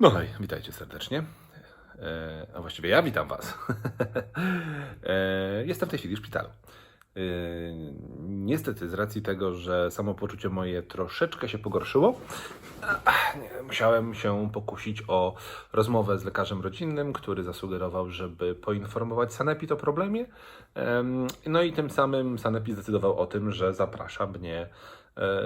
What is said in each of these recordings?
No hej, witajcie serdecznie. E, a właściwie ja witam Was. e, jestem w tej chwili w szpitalu. E, niestety, z racji tego, że samopoczucie moje troszeczkę się pogorszyło, musiałem się pokusić o rozmowę z lekarzem rodzinnym, który zasugerował, żeby poinformować Sanepid o problemie. Em, no i tym samym Sanepid zdecydował o tym, że zaprasza mnie e,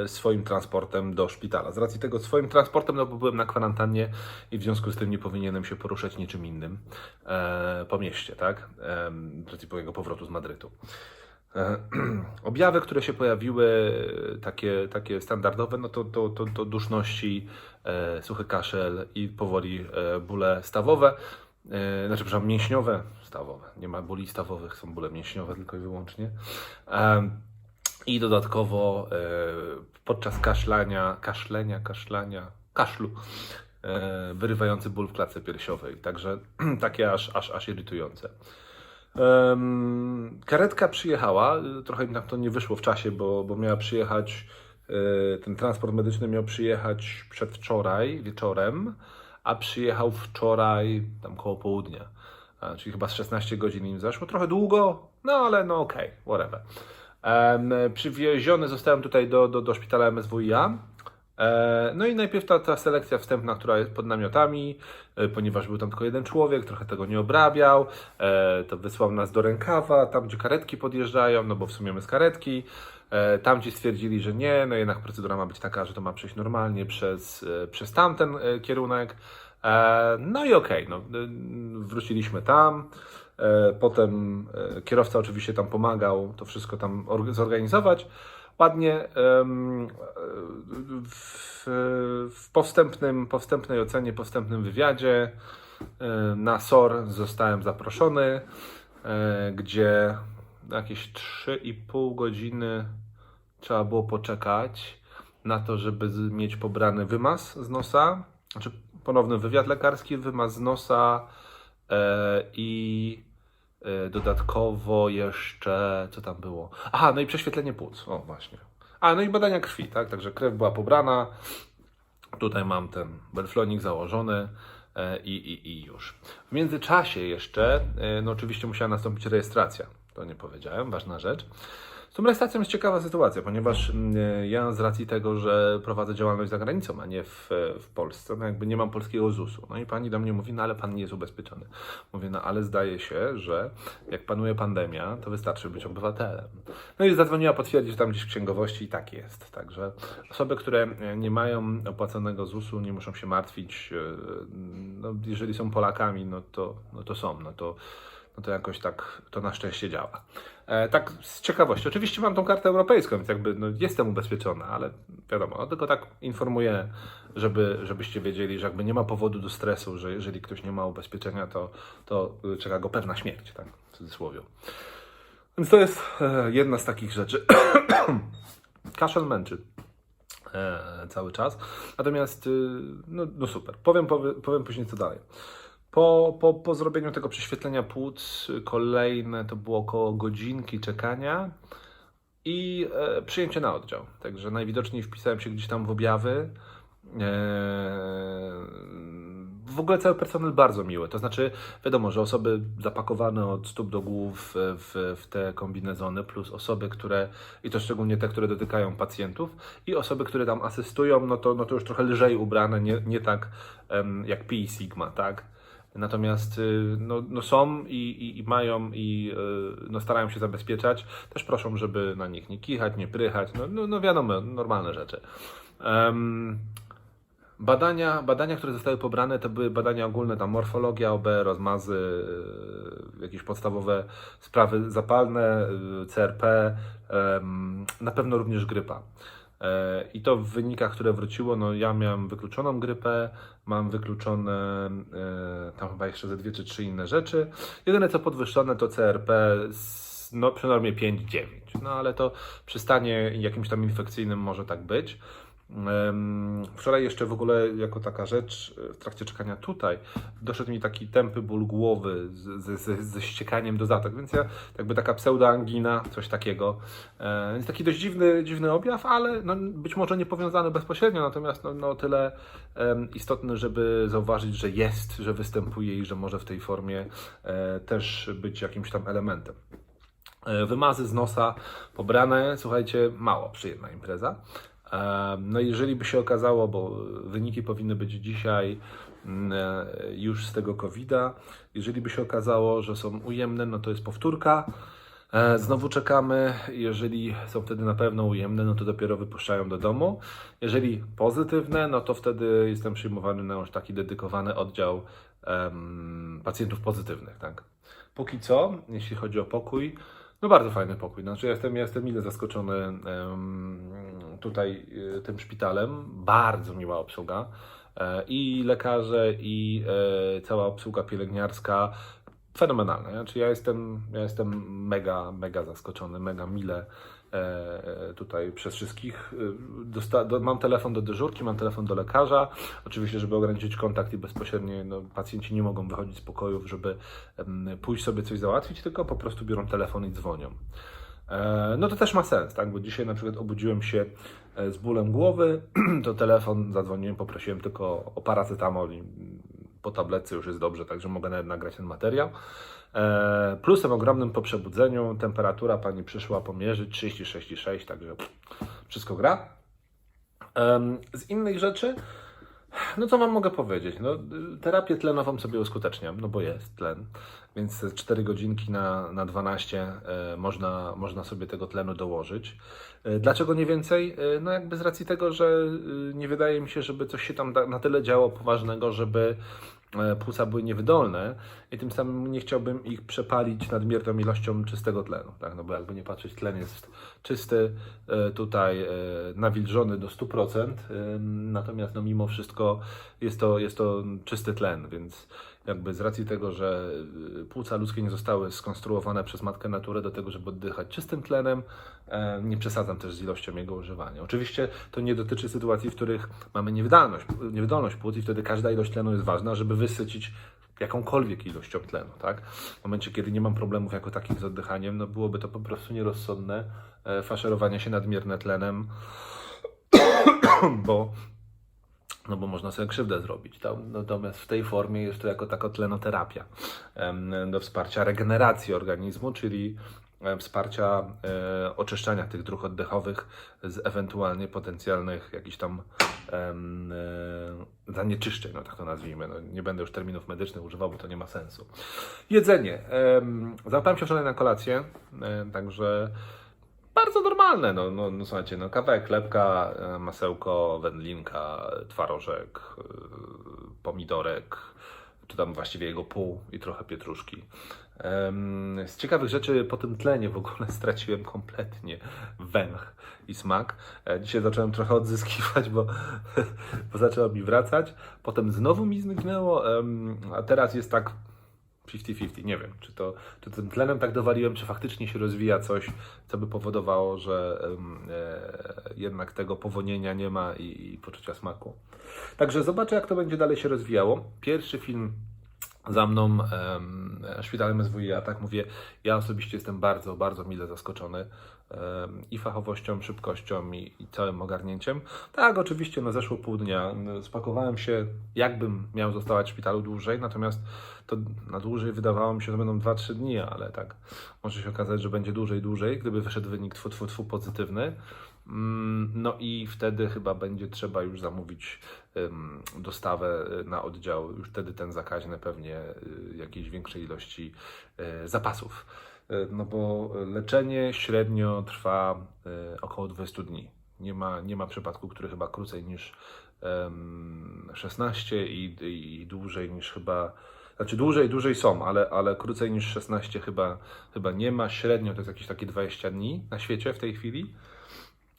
swoim transportem do szpitala. Z racji tego swoim transportem, no bo byłem na kwarantannie i w związku z tym nie powinienem się poruszać niczym innym e, po mieście, tak? E, z racji mojego powrotu z Madrytu. E, Objawy, które się pojawiły, e, takie, takie standardowe, no to, to, to, to duszności, e, suchy kaszel i powoli e, bóle stawowe, e, znaczy, przepraszam, mięśniowe, stawowe. Nie ma bóli stawowych, są bóle mięśniowe tylko i wyłącznie. E, i dodatkowo e, podczas kaszlania, kaszlenia, kaszlania, kaszlu, e, wyrywający ból w klatce piersiowej. Także takie aż, aż, aż irytujące. Karetka przyjechała, trochę tak to nie wyszło w czasie, bo, bo miała przyjechać, e, ten transport medyczny miał przyjechać przedwczoraj wieczorem, a przyjechał wczoraj tam koło południa. Czyli chyba z 16 godzin im zaszło. Trochę długo, no ale no okej, whatever. Przywieziony zostałem tutaj do, do, do szpitala MSWiA. E, No i najpierw ta, ta selekcja wstępna, która jest pod namiotami, e, ponieważ był tam tylko jeden człowiek, trochę tego nie obrabiał, e, to wysłał nas do rękawa, tam gdzie karetki podjeżdżają, no bo w sumie my z karetki. Tamci stwierdzili, że nie, no jednak procedura ma być taka, że to ma przejść normalnie przez, przez tamten kierunek. No i okej, no, e, wróciliśmy tam. E, Potem e, kierowca oczywiście tam pomagał to wszystko tam org- zorganizować. Ładnie w, w postępnym, postępnej ocenie, postępnym wywiadzie e, na SOR zostałem zaproszony, gdzie jakieś 3,5 godziny trzeba było poczekać na to, żeby mieć pobrany wymaz z nosa, znaczy ponowny wywiad lekarski, wymaz z nosa i dodatkowo jeszcze, co tam było? Aha, no i prześwietlenie płuc, o właśnie. A, no i badania krwi, tak, także krew była pobrana, Tutaj mam ten belflonik założony e, i, i, i już. W międzyczasie jeszcze, e, no oczywiście musiała nastąpić rejestracja. To nie powiedziałem, ważna rzecz. Z tą rejestracją jest ciekawa sytuacja, ponieważ mm, ja z racji tego, że prowadzę działalność za granicą, a nie w, w Polsce, no jakby nie mam polskiego ZUS-u. No i pani do mnie mówi, no ale pan nie jest ubezpieczony. Mówię, no ale zdaje się, że jak panuje pandemia, to wystarczy być obywatelem. No i zadzwoniła potwierdzić, że tam gdzieś w księgowości i tak jest. Także osoby, które nie mają opłaconego ZUS-u, nie muszą się martwić. e, No, jeżeli są Polakami, no to, no to są. No to, no to jakoś tak to na szczęście działa. E, tak z ciekawości. Oczywiście mam tą kartę europejską, więc jakby no, jestem ubezpieczona, ale wiadomo, no, tylko tak informuję, żeby, żebyście wiedzieli, że jakby nie ma powodu do stresu, że jeżeli ktoś nie ma ubezpieczenia, to, to czeka go pewna śmierć, tak w cudzysłowie. Więc to jest e, jedna z takich rzeczy. Kaszel męczy e, cały czas. Natomiast, y, no, no super. Powiem, powiem, powiem później co dalej. Po, po, po zrobieniu tego prześwietlenia płuc, y, kolejne to było około godzinki czekania i e, przyjęcie na oddział. Także najwidoczniej wpisałem się gdzieś tam w objawy. E, w ogóle cały personel bardzo miły. To znaczy, wiadomo, że osoby zapakowane od stóp do głów e, w, w te kombinezony, plus osoby, które, i to szczególnie te, które dotykają pacjentów, i osoby, które tam asystują, no to, no to już trochę lżej ubrane, nie, nie tak em, jak Pi i Sigma, tak? Natomiast y, no, no są i, i, i mają i y, no starają się zabezpieczać. Też proszą, żeby na nich nie kichać, nie prychać. No, no, no wiadomo, normalne rzeczy. Em, Badania, badania, które zostały pobrane, to były badania ogólne, tam morfologia, OB, rozmazy, y, jakieś podstawowe sprawy zapalne, CRP, em, na pewno również grypa. E, I to w wynikach, które wróciło, no ja miałem wykluczoną grypę, mam wykluczone e, tam chyba jeszcze ze dwie czy trzy inne rzeczy. Jedyne co podwyższone to CRP z, no, przy normie 5-9. No ale to przy stanie jakimś tam infekcyjnym może tak być. Wczoraj jeszcze w ogóle jako taka rzecz e, w trakcie czekania tutaj doszedł mi taki tępy ból głowy z, z, z, ze ściekaniem do zatok, więc ja jakby taka pseudoangina, coś takiego. E, Więc taki dość dziwny, dziwny objaw, ale no, być może nie powiązany bezpośrednio, natomiast no, no tyle istotny, żeby zauważyć, że jest, że występuje i że może w tej formie e, też być jakimś tam elementem. E, Wymazy z nosa pobrane, słuchajcie, mało przyjemna impreza. No jeżeli by się okazało, bo wyniki powinny być dzisiaj mm, e, już z tego COVID-a, jeżeli by się okazało, że są ujemne, no to jest powtórka. E, Znowu czekamy. Jeżeli są wtedy na pewno ujemne, no to dopiero wypuszczają do domu. Jeżeli pozytywne, no to wtedy jestem przyjmowany na już taki dedykowany oddział em, pacjentów pozytywnych. Tak? Póki co, jeśli chodzi o pokój, no bardzo fajny pokój. Znaczy, jestem, ja jestem mile zaskoczony em, tutaj y, tym szpitalem. Bardzo miła obsługa. E, I lekarze, i e, cała obsługa pielęgniarska fenomenalne. Znaczy ja jestem, ja jestem mega, mega zaskoczony, mega mile e, tutaj przez wszystkich. E, Dosta, do, mam telefon do dyżurki, mam telefon do lekarza. Oczywiście, żeby ograniczyć kontakt i bezpośrednie, no, pacjenci nie mogą wychodzić z pokojów, żeby pójść sobie coś załatwić, tylko po prostu biorą telefon i dzwonią. E, No to też ma sens, tak? Bo dzisiaj na przykład obudziłem się e, z bólem głowy, to telefon zadzwoniłem, poprosiłem tylko o paracetamol i po tabletce już jest dobrze, także mogę nawet nagrać ten materiał. E, Plusem ogromnym po przebudzeniu temperatura pani przyszła pomierzyć 36,6, także wszystko gra. Z innych rzeczy, no co wam mogę powiedzieć? No, terapię tlenową sobie uskuteczniam, no bo jest tlen, więc te 4 godzinki na, na 12 e, można, można sobie tego tlenu dołożyć. E, Dlaczego nie więcej? E, No jakby z racji tego, że nie wydaje mi się, żeby coś się tam na tyle działo poważnego, żeby płuca były niewydolne i tym samym nie chciałbym ich przepalić nadmierną ilością czystego tlenu, tak? No bo jakby nie patrzeć, tlen jest czysty, e, tutaj e, nawilżony do 100%, e, natomiast no mimo wszystko jest to, jest to czysty tlen, więc jakby z racji tego, że y, płuca ludzkie nie zostały skonstruowane przez matkę naturę do tego, żeby oddychać czystym tlenem, e, nie przesadzam też z ilością jego używania. Oczywiście to nie dotyczy sytuacji, w których mamy niewydolność, niewydolność płuc i wtedy każda ilość tlenu jest ważna, żeby wysycić jakąkolwiek ilością tlenu, tak? W momencie, kiedy nie mam problemów jako takich z oddychaniem, no byłoby to po prostu nierozsądne e, faszerowanie się nadmierne tlenem, bo no bo można sobie krzywdę zrobić. Natomiast w tej formie jest to jako taka tlenoterapia do wsparcia regeneracji organizmu, czyli wsparcia e, oczyszczania tych dróg oddechowych z ewentualnie potencjalnych jakichś tam e, zanieczyszczeń, no tak to nazwijmy. No, nie będę już terminów medycznych używał, bo to nie ma sensu. Jedzenie. Em, Załapałem się wczoraj na kolację, e, także bardzo normalne. No, no, no słuchajcie, no kawałek chlebka, e, masełko, wędlinka, twarożek, e, pomidorek, czy tam właściwie jego pół i trochę pietruszki. Z ciekawych rzeczy po tym tlenie w ogóle straciłem kompletnie węch i smak. E, Dzisiaj zacząłem trochę odzyskiwać, bo, bo zaczęło mi wracać. Potem znowu mi zniknęło, a teraz jest tak 50-50. Nie wiem, czy to czy tym tlenem tak dowaliłem, czy faktycznie się rozwija coś, co by powodowało, że e, jednak tego powonienia nie ma i, i poczucia smaku. Także zobaczę, jak to będzie dalej się rozwijało. Pierwszy film za mną em, szpitalem SWiA, tak mówię, ja osobiście jestem bardzo, bardzo mile zaskoczony em, i fachowością, szybkością i, i całym ogarnięciem. Tak, oczywiście, no zeszło pół dnia, spakowałem się, jakbym miał zostawać w szpitalu dłużej, natomiast to na dłużej wydawało mi się, że będą 2-3 dni, ale tak, może się okazać, że będzie dłużej, dłużej, gdyby wyszedł wynik tfu, tfu, tfu pozytywny. Mm, No i wtedy chyba będzie trzeba już zamówić dostawę y, na oddział, już wtedy ten zakaźny pewnie y, jakiejś większej ilości y, zapasów. No bo leczenie średnio trwa około 20 dni. Nie ma, nie ma przypadku, który chyba krócej niż em, 16 i, i dłużej niż chyba. Znaczy dłużej, dłużej są, ale, ale krócej niż 16 chyba, chyba nie ma. Średnio to jest jakieś takie 20 dni na świecie w tej chwili.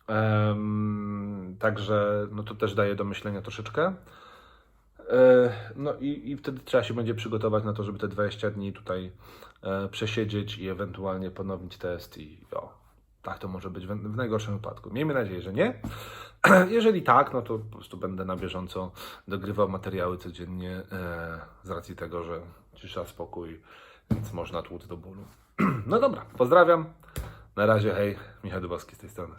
Em, także no to też daje do myślenia troszeczkę. E, No i, i wtedy trzeba się będzie przygotować na to, żeby te 20 dni tutaj e, przesiedzieć i ewentualnie ponownić test i o, tak to może być w, w najgorszym wypadku. Miejmy nadzieję, że nie. Jeżeli tak, no to po prostu będę na bieżąco dogrywał materiały codziennie e, z racji tego, że cisza, spokój, więc można tłuc do bólu. No dobra, pozdrawiam. Na razie, hej, Michał Dubowski z tej strony.